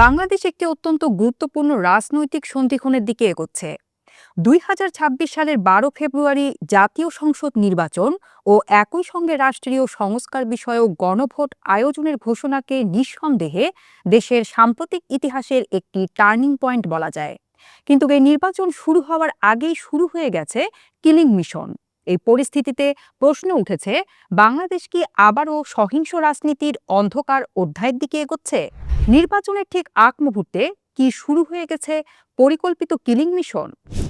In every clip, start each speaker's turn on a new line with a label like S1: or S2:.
S1: বাংলাদেশ একটি অত্যন্ত গুরুত্বপূর্ণ রাজনৈতিক সন্ধিক্ষণের দিকে এগোচ্ছে। দুই হাজার ছাব্বিশ সালের বারো ফেব্রুয়ারি জাতীয় সংসদ নির্বাচন ও একই সঙ্গে রাষ্ট্রীয় সংস্কার বিষয়ক গণভোট আয়োজনের ঘোষণাকে নিঃসন্দেহে দেশের সাম্প্রতিক ইতিহাসের একটি টার্নিং পয়েন্ট বলা যায়। কিন্তু এই নির্বাচন শুরু হওয়ার আগেই শুরু হয়ে গেছে কিলিং মিশন। এই পরিস্থিতিতে প্রশ্ন উঠেছে, বাংলাদেশ কি আবারও সহিংস রাজনীতির অন্ধকার অধ্যায়ের দিকে এগোচ্ছে? নির্বাচনের ঠিক আগ মুহূর্তে কি শুরু হয়ে গেছে পরিকল্পিত কিলিং মিশন?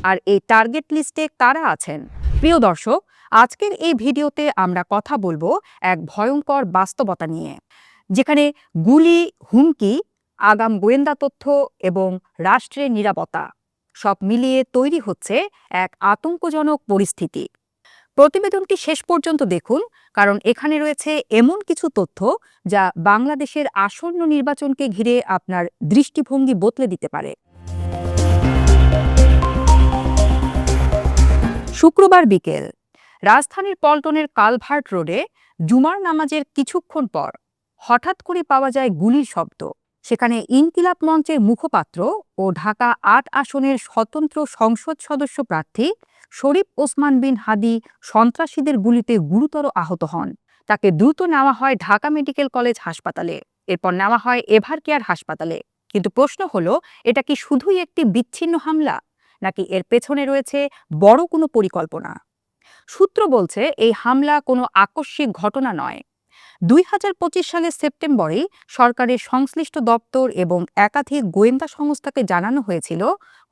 S1: আর এই টার্গেট লিস্টে কারা আছেন? প্রিয় দর্শক, আজকের এই ভিডিওতে আমরা কথা বলব এক ভয়ঙ্কর বাস্তবতা নিয়ে, যেখানে গুলি, হুমকি, আগাম গোয়েন্দা তথ্য এবং রাষ্ট্রের নিরাপত্তা সব মিলিয়ে তৈরি হচ্ছে এক আতঙ্কজনক পরিস্থিতি। প্রতিবেদনটি শেষ পর্যন্ত দেখুন, কারণ এখানে রয়েছে এমন কিছু তথ্য যা বাংলাদেশের আসন্ন নির্বাচনকে ঘিরে আপনার দৃষ্টিভঙ্গি বদলে দিতে পারে। শুক্রবার বিকেল, রাজধানীর পল্টনের কালভার্ট রোডে জুমার নামাজের কিছুক্ষণ পর হঠাৎ করে পাওয়া যায় গুলির শব্দ। সেখানে ইনকিলাব মঞ্চের মুখপাত্র ও ঢাকা আট আসনের স্বতন্ত্র সংসদ সদস্য প্রার্থী শরীফ ওসমান বিন হাদি সন্ত্রাসীদের গুলিতে গুরুতর আহত হন। তাকে দ্রুত নেওয়া হয় ঢাকা মেডিকেল কলেজ হাসপাতালে। এরপর নেওয়া হয় এভার কেয়ার হাসপাতালে। কিন্তু প্রশ্ন হলো, এটা কি শুধুই একটি বিচ্ছিন্ন হামলা? নাকি এর পেছনে রয়েছে বড় কোনো পরিকল্পনা? সূত্র বলছে, এই হামলা কোনো আকস্মিক ঘটনা নয়। দুই হাজার পঁচিশ সালের সেপ্টেম্বরেই সরকারের সংশ্লিষ্ট দপ্তর এবং একাধিক গোয়েন্দা সংস্থাকে জানানো হয়েছিল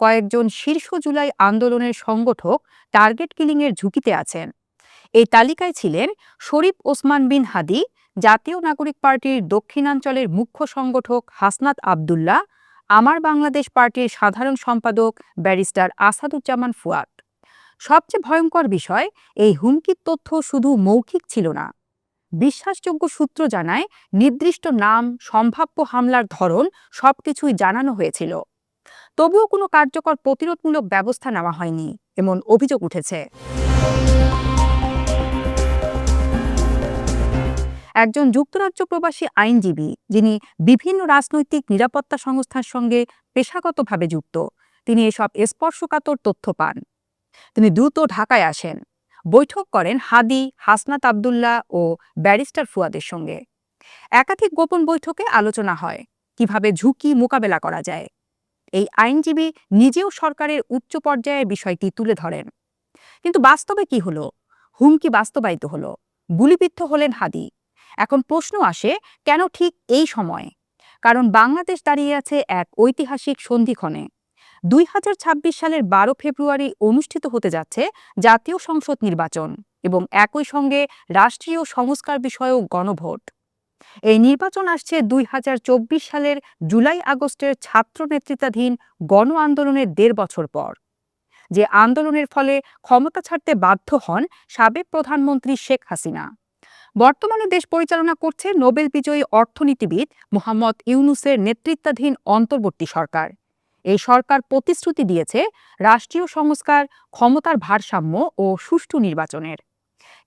S1: কয়েকজন শীর্ষ জুলাই আন্দোলনের সংগঠক টার্গেট কিলিংয়ের ঝুঁকিতে আছেন। এই তালিকায় ছিলেন শরীফ ওসমান বিন হাদি, জাতীয় নাগরিক পার্টির দক্ষিণাঞ্চলের মুখ্য সংগঠক হাসনাত আবদুল্লাহ, আমার বাংলাদেশ পার্টির সাধারণ সম্পাদক ব্যারিস্টার আসাদুজ্জামান ফুয়াদ। সবচেয়ে ভয়ঙ্কর বিষয়, এই হুমকির তথ্য শুধু মৌখিক ছিল না। বিশ্বাসযোগ্য সূত্র জানায়, নির্দিষ্ট নাম, সম্ভাব্য হামলার ধরন সবকিছুই জানানো হয়েছিল। তবুও কোনো কার্যকর প্রতিরোধমূলক ব্যবস্থা নেওয়া হয়নি, এমন অভিযোগ উঠেছে। একজন যুক্তরাজ্য প্রবাসী আইনজীবী, যিনি বিভিন্ন রাজনৈতিক নিরাপত্তা সংস্থার সঙ্গে পেশাগতভাবে যুক্ত, তিনি এসব স্পর্শকাতর তথ্য পান। তিনি দ্রুত ঢাকায় আসেন। বৈঠক করেন হাদি, হাসনাত আবদুল্লাহ ও ব্যারিস্টার ফুয়াদের সঙ্গে। একাধিক গোপন বৈঠকে আলোচনা হয়, কীভাবে ঝুঁকি মোকাবেলা করা যায়। এই আইনজীবী নিজেও সরকারের উচ্চ পর্যায়ে বিষয়টি তুলে ধরেন। কিন্তু বাস্তবে কি হলো? হুমকি বাস্তবায়িত হলো। গুলিবিদ্ধ হলেন হাদি। এখন প্রশ্ন আসে, কেন ঠিক এই সময়? কারণ বাংলাদেশ দাঁড়িয়ে আছে এক ঐতিহাসিক সন্ধিক্ষণে। দুই হাজার ছাব্বিশ সালের বারো ফেব্রুয়ারি অনুষ্ঠিত হতে যাচ্ছে জাতীয় সংসদ নির্বাচন এবং একই সঙ্গে রাষ্ট্রীয় সংস্কার বিষয়ক গণভোট। এই নির্বাচন আসছে দুই হাজার চব্বিশ সালের জুলাই আগস্টের ছাত্র নেতৃত্বাধীন গণ আন্দোলনের দেড় বছর পর। যে আন্দোলনের ফলে ক্ষমতা ছাড়তে বাধ্য হন সাবেক প্রধানমন্ত্রী শেখ হাসিনা। বর্তমানে দেশ পরিচালনা করছে নোবেল বিজয়ী অর্থনীতিবিদ মোহাম্মদ ইউনুসের নেতৃত্বাধীন অন্তর্বর্তী সরকার। এই সরকার প্রতিশ্রুতি দিয়েছে রাষ্ট্রীয় সংস্কার, ক্ষমতার ভারসাম্য ও সুষ্ঠু নির্বাচনের।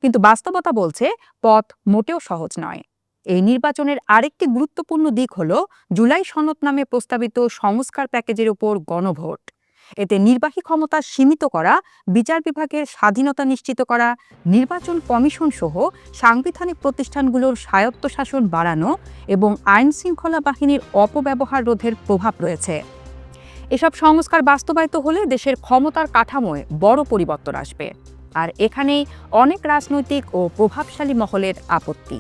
S1: কিন্তু বাস্তবতা বলছে পথ মোটেও সহজ নয়। এই নির্বাচনের আরেকটি গুরুত্বপূর্ণ দিক হল জুলাই সনদ নামে প্রস্তাবিত সংস্কার প্যাকেজের উপর গণভোট। এতে নির্বাহী ক্ষমতা সীমিত করা, বিচার বিভাগের স্বাধীনতা নিশ্চিত করা, নির্বাচন কমিশন সহ সাংবিধানিক প্রতিষ্ঠানগুলোর স্বায়ত্তশাসন বাড়ানো এবং আইন শৃঙ্খলা বাহিনীর অপব্যবহার রোধের প্রভাব রয়েছে। এসব সংস্কার বাস্তবায়িত হলে দেশের ক্ষমতার কাঠামোয় বড় পরিবর্তন আসবে। আর এখানেই অনেক রাজনৈতিক ও প্রভাবশালী মহলের আপত্তি।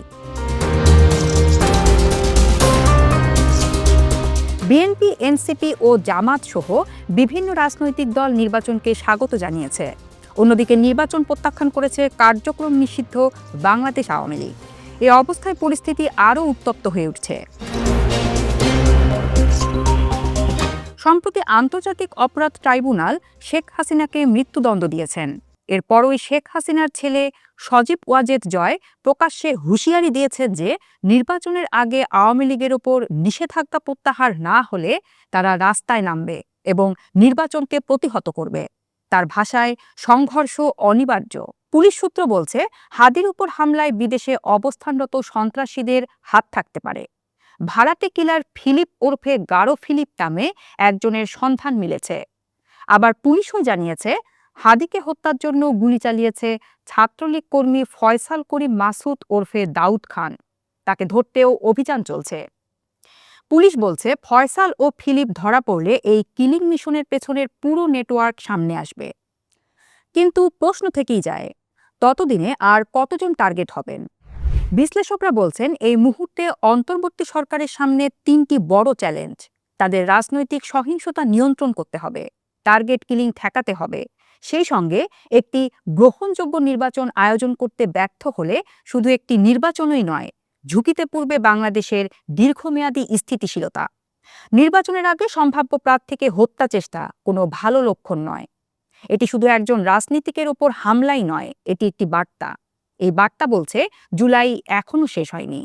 S1: বিএনপি, এনসিপি ও জামাত সহ বিভিন্ন রাজনৈতিক দল নির্বাচনকে স্বাগত জানিয়েছে। অন্যদিকে নির্বাচন প্রত্যাখ্যান করেছে কার্যক্রম নিষিদ্ধ বাংলাদেশ আওয়ামী লীগ। এ অবস্থায় পরিস্থিতি আরও উত্তপ্ত হয়ে উঠছে। সম্প্রতি আন্তর্জাতিক অপরাধ ট্রাইব্যুনাল শেখ হাসিনাকে মৃত্যুদণ্ড দিয়েছেন। এরপরই শেখ হাসিনার ছেলে সজীব ওয়াজেদ জয় প্রকাশ্যে হুঁশিয়ারি দিয়েছেন যে নির্বাচনের আগে আওয়ামী লীগের ওপর নিষেধাজ্ঞা প্রত্যাহার না হলে তারা রাস্তায় নামবে এবং নির্বাচনকে প্রতিহত করবে। তার ভাষায়, সংঘর্ষ অনিবার্য। পুলিশ সূত্র বলছে, হাদির উপর হামলায় বিদেশে অবস্থানরত সন্ত্রাসীদের হাত থাকতে পারে। ভাড়াটে কিলার ফিলিপ ওরফে গারো ফিলিপ নামে একজনের সন্ধান মিলেছে। আবার পুলিশও জানিয়েছে হাদিকে হত্যার জন্য গুলি চালিয়েছে ছাত্রলীগ কর্মী ফয়সাল করিম মাসুদ ওরফে দাউদ খান। তাকে ধরতেও অভিযান চলছে। পুলিশ বলছে, ফয়সাল ও ফিলিপ ধরা পড়লে এই কিলিং মিশনের পেছনের পুরো নেটওয়ার্ক সামনে আসবে। কিন্তু প্রশ্ন থেকেই যায়, ততদিনে আর কতজন টার্গেট হবেন? বিশ্লেষকরা বলছেন, এই মুহূর্তে অন্তর্বর্তী সরকারের সামনে তিনটি বড় চ্যালেঞ্জ। তাদের রাজনৈতিক সহিংসতা নিয়ন্ত্রণ করতে হবে, টার্গেট কিলিং ঠেকাতে হবে সেই সঙ্গে একটি গ্রহণযোগ্য নির্বাচন আয়োজন করতে ব্যর্থ হলে শুধু একটি নির্বাচনই নয়, ঝুঁকিতে পূর্বে বাংলাদেশের দীর্ঘমেয়াদী স্থিতিশীলতা। নির্বাচনের আগে সম্ভাব্য প্রার্থীকে হত্যা চেষ্টা কোনো ভালো লক্ষণ নয়। এটি শুধু একজন রাজনীতিকের ওপর হামলাই নয়, এটি একটি বার্তা। এই বার্তা বলছে, জুলাই এখনও শেষ হয়নি।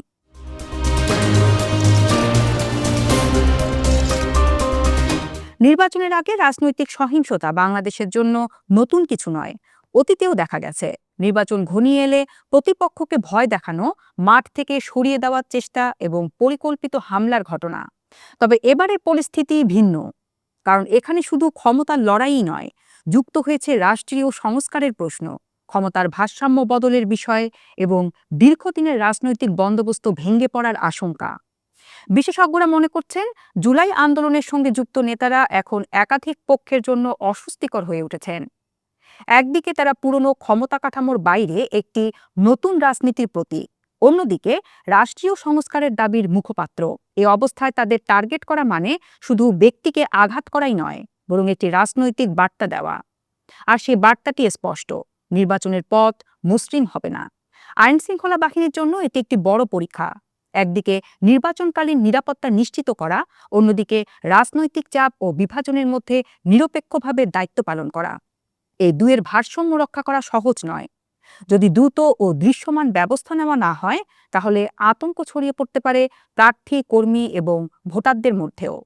S1: নির্বাচনের আগে রাজনৈতিক সহিংসতা বাংলাদেশের জন্য নতুন কিছু নয়, অতীতেও দেখা গেছে। নির্বাচন ঘনিয়ে এলে প্রতিপক্ষকে ভয় দেখানো, মাঠ থেকে সরিয়ে দেওয়ার চেষ্টা এবং পরিকল্পিত হামলার ঘটনা। তবে এবারের পরিস্থিতি ভিন্ন, কারণ এখানে শুধু ক্ষমতার লড়াইই নয়, যুক্ত হয়েছে রাষ্ট্রীয় সংস্কারের প্রশ্ন, ক্ষমতার ভারসাম্য বদলের বিষয় এবং দীর্ঘদিনের রাজনৈতিক বন্দোবস্ত ভেঙে পড়ার আশঙ্কা। বিশেষজ্ঞরা মনে করছেন জুলাই আন্দোলনের সঙ্গে যুক্ত নেতারা এখন একাধিক পক্ষের জন্য অস্বস্তিকর হয়ে উঠেছেন। একদিকে তারা পুরনো ক্ষমতা কাঠামোর বাইরে একটি নতুন রাজনীতির প্রতীক, অন্যদিকে রাষ্ট্রীয় সংস্কারের দাবির মুখপাত্র। এ অবস্থায় তাদের টার্গেট করা মানে শুধু ব্যক্তিকে আঘাত করাই নয়, বরং একটি রাজনৈতিক বার্তা দেওয়া। আর সেই বার্তাটি স্পষ্ট, নির্বাচনের পথ মসৃণ হবে না। আইন শৃঙ্খলা বাহিনীর জন্য এটি একটি বড় পরীক্ষা। একদিকে নির্বাচনকালীন নিরাপত্তা নিশ্চিত করা, অন্যদিকে রাজনৈতিক চাপ ও বিভাজনের মধ্যে নিরপেক্ষভাবে দায়িত্ব পালন করা। এই দুয়ের ভারসাম্য রক্ষা করা সহজ নয়। যদি দ্রুত ও দৃশ্যমান ব্যবস্থা নেওয়া না হয়, তাহলে আতঙ্ক ছড়িয়ে পড়তে পারে প্রার্থী, কর্মী এবং ভোটারদের মধ্যেও।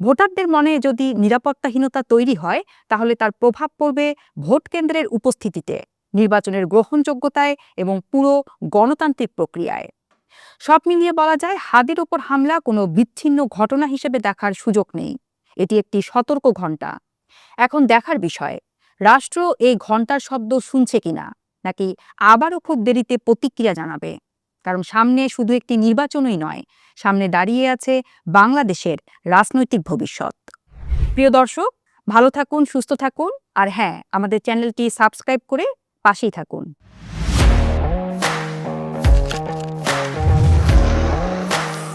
S1: ভোটারদের মনে যদি নিরাপত্তাহীনতা তৈরি হয়, তাহলে তার প্রভাব পড়বে ভোট কেন্দ্রের উপস্থিতিতে, নির্বাচনের গ্রহণযোগ্যতায় এবং পুরো গণতান্ত্রিক প্রক্রিয়ায়। সব মিলিয়ে বলা যায় হাদের ওপর হামলা কোনো বিচ্ছিন্ন ঘটনা হিসেবে দেখার সুযোগ নেই। এটি একটি সতর্ক ঘণ্টা। এখন দেখার বিষয়, রাষ্ট্র এই ঘণ্টার শব্দ শুনছে কিনা, নাকি আবারও খুব দেরিতে প্রতিক্রিয়া জানাবে? কারণ সামনে শুধু একটি নির্বাচনই নয়, সামনে দাঁড়িয়ে আছে বাংলাদেশের রাজনৈতিক ভবিষ্যৎ। প্রিয় দর্শক, ভালো থাকুন, সুস্থ থাকুন, আর হ্যাঁ আমাদের চ্যানেলটি সাবস্ক্রাইব করে পাশেই থাকুন।